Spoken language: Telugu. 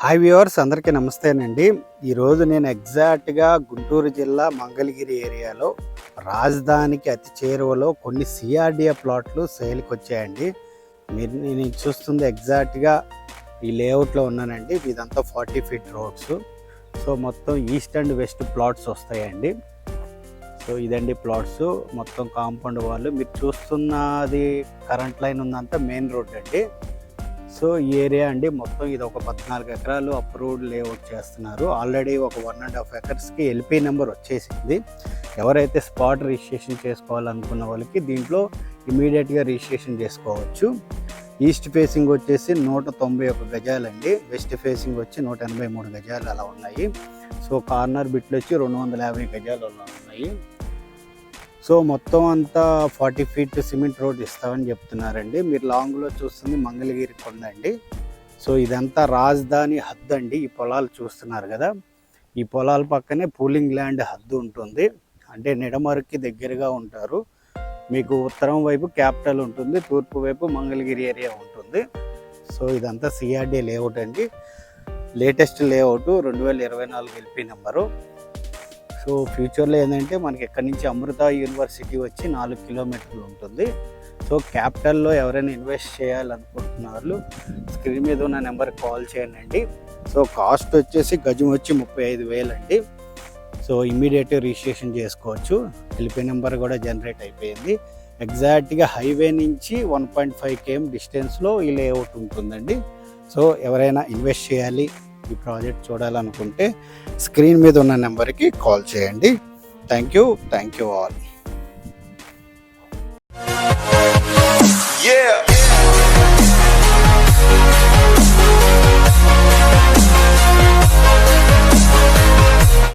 హాయ్ వ్యూవర్స్ అందరికీ నమస్తేనండి. ఈరోజు నేను ఎగ్జాక్ట్గా గుంటూరు జిల్లా మంగళగిరి ఏరియాలో రాజధానికి అతి చేరువలో కొన్ని సిఆర్డిఏ ప్లాట్లు సేల్కి వచ్చాయండి మీరు నేను చూస్తుంది ఎగ్జాక్ట్గా ఈ లేఅవుట్లో ఉన్నానండి. ఇదంతా ఫార్టీ ఫీట్ రోడ్స్. సో మొత్తం ఈస్ట్ అండ్ వెస్ట్ ప్లాట్స్ వస్తాయండి. సో ఇదండి ప్లాట్స్. మొత్తం కాంపౌండ్ వాళ్ళు. మీరు చూస్తున్నది కరెంట్ లైన్ ఉందంతా మెయిన్ రోడ్ అండి. సో ఈ ఏరియా అండి మొత్తం ఇది ఒక పద్నాలుగు ఎకరాలు అప్రూవ్డ్ లేఅవుట్ చేస్తున్నారు. ఆల్రెడీ ఒక వన్ అండ్ హాఫ్ ఎకర్స్కి ఎల్పీ నెంబర్ వచ్చేసింది. ఎవరైతే స్పాట్ రిజిస్ట్రేషన్ చేసుకోవాలనుకున్న వాళ్ళకి దీంట్లో ఇమీడియట్గా రిజిస్ట్రేషన్ చేసుకోవచ్చు. ఈస్ట్ ఫేసింగ్ వచ్చేసి నూట తొంభై ఒక గజాలండి. వెస్ట్ ఫేసింగ్ వచ్చి నూట ఎనభై మూడు గజాలు అలా ఉన్నాయి. సో కార్నర్ బిట్లు వచ్చి రెండు వందల యాభై గజాలు అలా ఉన్నాయి. సో మొత్తం అంతా ఫార్టీ ఫీట్ సిమెంట్ రోడ్ ఇస్తామని చెప్తున్నారండి. మీరు లాంగ్లో చూస్తుంది మంగళగిరి కొండ అండి. సో ఇదంతా రాజధాని హద్దు అండి. ఈ పొలాలు చూస్తున్నారు కదా. ఈ పొలాల పక్కనే పూలింగ్ ల్యాండ్ హద్దు ఉంటుంది. అంటే నిడమరుకి దగ్గరగా ఉంటారు. మీకు ఉత్తరం వైపు క్యాపిటల్ ఉంటుంది. తూర్పు వైపు మంగళగిరి ఏరియా ఉంటుంది. సో ఇదంతా సిఆర్డీ లేఅవుట్ అండి. లేటెస్ట్ లేఅవుట్ రెండు వేల ఇరవై నాలుగు ఎల్పి నెంబరు సో ఫ్యూచర్లో ఏంటంటే మనకి ఎక్కడి నుంచి అమృత యూనివర్సిటీ వచ్చి నాలుగు కిలోమీటర్లు ఉంటుంది. సో క్యాపిటల్లో ఎవరైనా ఇన్వెస్ట్ చేయాలనుకుంటున్నారు స్క్రీన్ మీద ఉన్న నెంబర్కి కాల్ చేయండి సో కాస్ట్ వచ్చేసి గజం వచ్చి ముప్పై ఐదు వేలండి సో ఇమీడియట్ రిజిస్ట్రేషన్ చేసుకోవచ్చు. ఎల్పీ నెంబర్ కూడా జనరేట్ అయిపోయింది. ఎగ్జాక్ట్గా హైవే నుంచి వన్ పాయింట్ ఫైవ్ కేఎం డిస్టెన్స్లో ఈ లేఅవుట్ ఉంటుందండి. సో ఎవరైనా ఇన్వెస్ట్ చేయాలి ఈ ప్రాజెక్ట్ చూడాలనుకుంటే స్క్రీన్ మీద ఉన్న నెంబర్కి కాల్ చేయండి. Thank you. Thank you all. Yeah.